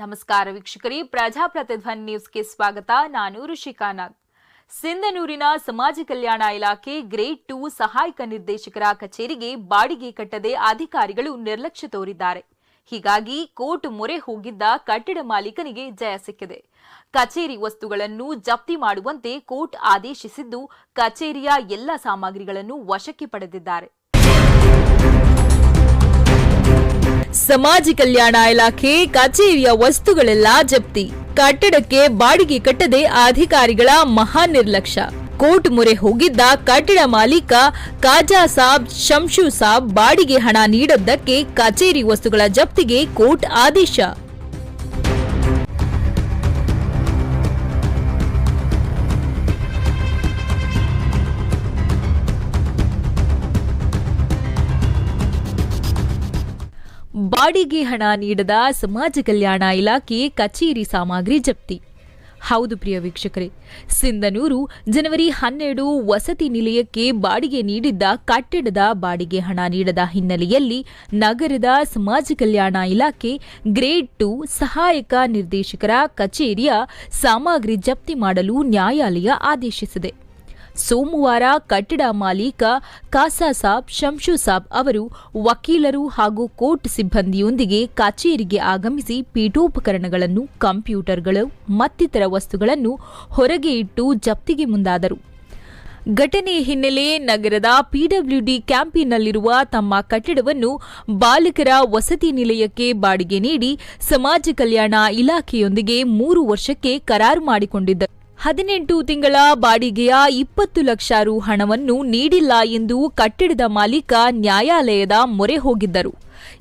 ನಮಸ್ಕಾರ ವೀಕ್ಷಕರೇ. ಪ್ರಜಾಪ್ರತಿಧ್ವನಿ ನ್ಯೂಸ್ಗೆ ಸ್ವಾಗತ. ನಾನು ಋಷಿಕಾ ನಾಗ್. ಸಿಂಧನೂರಿನ ಸಮಾಜ ಕಲ್ಯಾಣ ಇಲಾಖೆ ಗ್ರೇಡ್ ಟೂ ಸಹಾಯಕ ನಿರ್ದೇಶಕರ ಕಚೇರಿಗೆ ಬಾಡಿಗೆ ಕಟ್ಟದೆ ಅಧಿಕಾರಿಗಳು ನಿರ್ಲಕ್ಷ್ಯ ತೋರಿದ್ದಾರೆ. ಹೀಗಾಗಿ ಕೋರ್ಟ್ ಮೊರೆ ಹೋಗಿದ್ದ ಕಟ್ಟಡ ಮಾಲೀಕನಿಗೆ ಜಯ ಸಿಕ್ಕಿದೆ. ಕಚೇರಿ ವಸ್ತುಗಳನ್ನು ಜಪ್ತಿ ಮಾಡುವಂತೆ ಕೋರ್ಟ್ ಆದೇಶಿಸಿದ್ದು, ಕಚೇರಿಯ ಎಲ್ಲ ಸಾಮಗ್ರಿಗಳನ್ನು ವಶಕ್ಕೆ ಪಡೆದಿದ್ದಾರೆ. ಸಮಾಜ ಕಲ್ಯಾಣ ಇಲಾಖೆ, ಕಚೇರಿಯ ವಸ್ತುಗಳೆಲ್ಲ ಜಪ್ತಿ. ಕಟ್ಟಡಕ್ಕೆ ಬಾಡಿಗೆ ಕಟ್ಟದೆ ಅಧಿಕಾರಿಗಳ ಮಹಾ ನಿರ್ಲಕ್ಷ್ಯ ಕೋರ್ಟ್ ಮೊರೆ ಹೋಗಿದ್ದ ಕಟ್ಟಡ ಮಾಲೀಕ ಕಾಜಾ ಸಾಬ್, ಶಂಶು ಸಾಬ್ ಬಾಡಿಗೆ ಹಣ ನೀಡದ್ದಕ್ಕೆ ಕಚೇರಿ ವಸ್ತುಗಳ ಜಪ್ತಿಗೆ ಕೋರ್ಟ್ ಆದೇಶ. ಬಾಡಿಗೆ ಹಣ ನೀಡದ ಸಮಾಜ ಕಲ್ಯಾಣ ಇಲಾಖೆ ಕಚೇರಿ ಸಾಮಗ್ರಿ ಜಪ್ತಿ. ಹೌದು ಪ್ರಿಯ ವೀಕ್ಷಕರೇ, ಸಿಂಧನೂರು ಜನವರಿ ಹನ್ನೆರಡು ವಸತಿ ನಿಲಯಕ್ಕೆ ಬಾಡಿಗೆ ನೀಡಿದ್ದ ಕಟ್ಟಡದ ಬಾಡಿಗೆ ಹಣ ನೀಡದ ಹಿನ್ನೆಲೆಯಲ್ಲಿ ನಗರದ ಸಮಾಜ ಕಲ್ಯಾಣ ಇಲಾಖೆ ಗ್ರೇಡ್ ಟು ಸಹಾಯಕ ನಿರ್ದೇಶಕರ ಕಚೇರಿಯ ಸಾಮಗ್ರಿ ಜಪ್ತಿ ಮಾಡಲು ನ್ಯಾಯಾಲಯ ಆದೇಶಿಸಿದೆ. ಸೋಮವಾರ ಕಟ್ಟಡ ಮಾಲೀಕ ಕಾಸಾ ಸಾಬ್, ಶಂಶು ಸಾಬ್ ಅವರು ವಕೀಲರು ಹಾಗೂ ಕೋರ್ಟ್ ಸಿಬ್ಬಂದಿಯೊಂದಿಗೆ ಕಚೇರಿಗೆ ಆಗಮಿಸಿ ಪೀಠೋಪಕರಣಗಳನ್ನು, ಕಂಪ್ಯೂಟರ್ಗಳು, ಮತ್ತಿತರ ವಸ್ತುಗಳನ್ನು ಹೊರಗೆ ಇಟ್ಟು ಜಪ್ತಿಗೆ ಮುಂದಾದರು. ಘಟನೆ ಹಿನ್ನೆಲೆ ನಗರದ ಪಿಡಬ್ಲ್ಯೂಡಿ ಕ್ಯಾಂಪಿನಲ್ಲಿರುವ ತಮ್ಮ ಕಟ್ಟಡವನ್ನು ಬಾಲಕರ ವಸತಿ ನಿಲಯಕ್ಕೆ ಬಾಡಿಗೆ ನೀಡಿ ಸಮಾಜ ಕಲ್ಯಾಣ ಇಲಾಖೆಯೊಂದಿಗೆ ಮೂರು ವರ್ಷಕ್ಕೆ ಕರಾರು ಮಾಡಿಕೊಂಡಿದ್ದರು ಹದಿನೆಂಟು ತಿಂಗಳ ಬಾಡಿಗೆಯ ಇಪ್ಪತ್ತು ಲಕ್ಷ ರು ಹಣವನ್ನು ನೀಡಿಲ್ಲ ಎಂದು ಕಟ್ಟಡದ ಮಾಲೀಕ ನ್ಯಾಯಾಲಯದ ಮೊರೆ ಹೋಗಿದ್ದರು.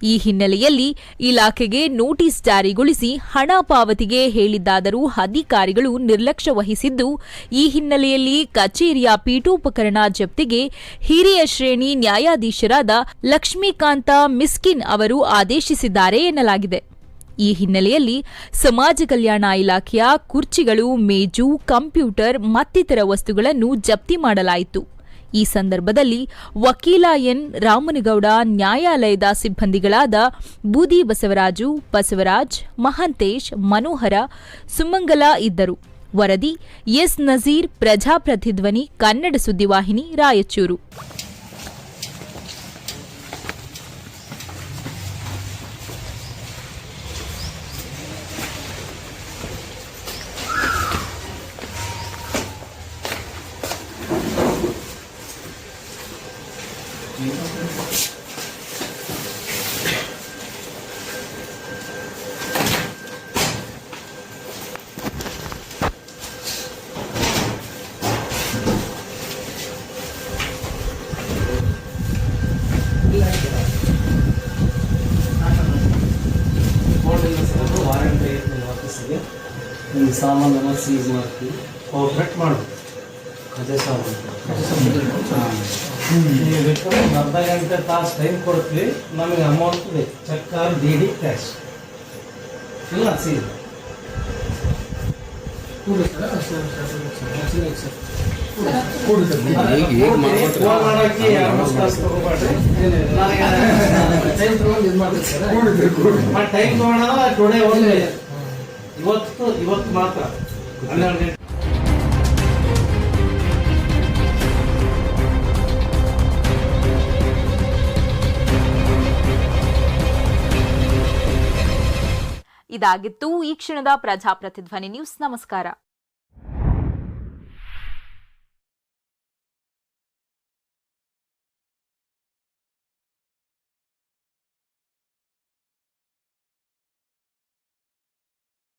ಈ ಹಿನ್ನೆಲೆಯಲ್ಲಿ ಇಲಾಖೆಗೆ ನೋಟಿಸ್ ಜಾರಿಗೊಳಿಸಿ ಹಣ ಪಾವತಿಗೆ ಹೇಳಿದ್ದಾದರೂ ಅಧಿಕಾರಿಗಳು ನಿರ್ಲಕ್ಷ್ಯ ವಹಿಸಿದ್ದು, ಈ ಹಿನ್ನೆಲೆಯಲ್ಲಿ ಕಚೇರಿಯ ಪೀಠೋಪಕರಣ ಜಪ್ತಿಗೆ ಹಿರಿಯ ಶ್ರೇಣಿ ನ್ಯಾಯಾಧೀಶರಾದ ಲಕ್ಷ್ಮೀಕಾಂತ ಮಿಸ್ಕಿನ್ ಅವರು ಆದೇಶಿಸಿದ್ದಾರೆ ಎನ್ನಲಾಗಿದೆ. ಈ ಹಿನ್ನೆಲೆಯಲ್ಲಿ ಸಮಾಜ ಕಲ್ಯಾಣ ಇಲಾಖೆಯ ಕುರ್ಚಿಗಳು, ಮೇಜು, ಕಂಪ್ಯೂಟರ್ ಮತ್ತಿತರ ವಸ್ತುಗಳನ್ನು ಜಪ್ತಿ ಮಾಡಲಾಯಿತು. ಈ ಸಂದರ್ಭದಲ್ಲಿ ವಕೀಲ ಎನ್. ರಾಮನಗೌಡ, ನ್ಯಾಯಾಲಯದ ಸಿಬ್ಬಂದಿಗಳಾದ ಬೂದಿ ಬಸವರಾಜು, ಬಸವರಾಜ್, ಮಹಂತೇಶ್, ಮನೋಹರ, ಸುಮಂಗಲ ಇದ್ದರು. ವರದಿ ಎಸ್. ನಜೀರ್, ಪ್ರಜಾಪ್ರತಿಧ್ವನಿ, ಕನ್ನಡ ಸುದ್ದಿವಾಹಿನಿ, ರಾಯಚೂರು. ಆಫೀಸಿಗೆ ನಿಮ್ಮ ಸಾಮಾನೆಲ್ಲ ಸೀಸ್ ಮಾಡ್ತೀವಿ. ಕೋಆಪ್ರೇಟ್ ಮಾಡು. ಅದೇ ಸಾಮಾನು ನೀವು ಬೇಕಾದ್ರೆ ಒಂದು ಅರ್ಧ ಗಂಟೆ ತಾಸು ಟೈಮ್ ಕೊಡ್ತೀವಿ. ನಮಗೆ ಅಮೌಂಟ್ ಬೇಕು. Cheque or D D cash ಇಲ್ಲ ಸೀಸ್ ತಾಸು ತಗೋಬೇಡ್ರಿ ಟೈಮ್ ತಗೊಳ್ಳೋಣ ಟುಡೇ ಓನ್ಲಿ ಇವತ್ತು ಇವತ್ತು ಮಾತ್ರ. ಹನ್ನೆರಡು ಗಂಟೆ. ಇದಾಗಿತ್ತು ಈ ಕ್ಷಣದ ಪ್ರಜಾಪ್ರತಿಧ್ವನಿ ನ್ಯೂಸ್. ನಮಸ್ಕಾರ.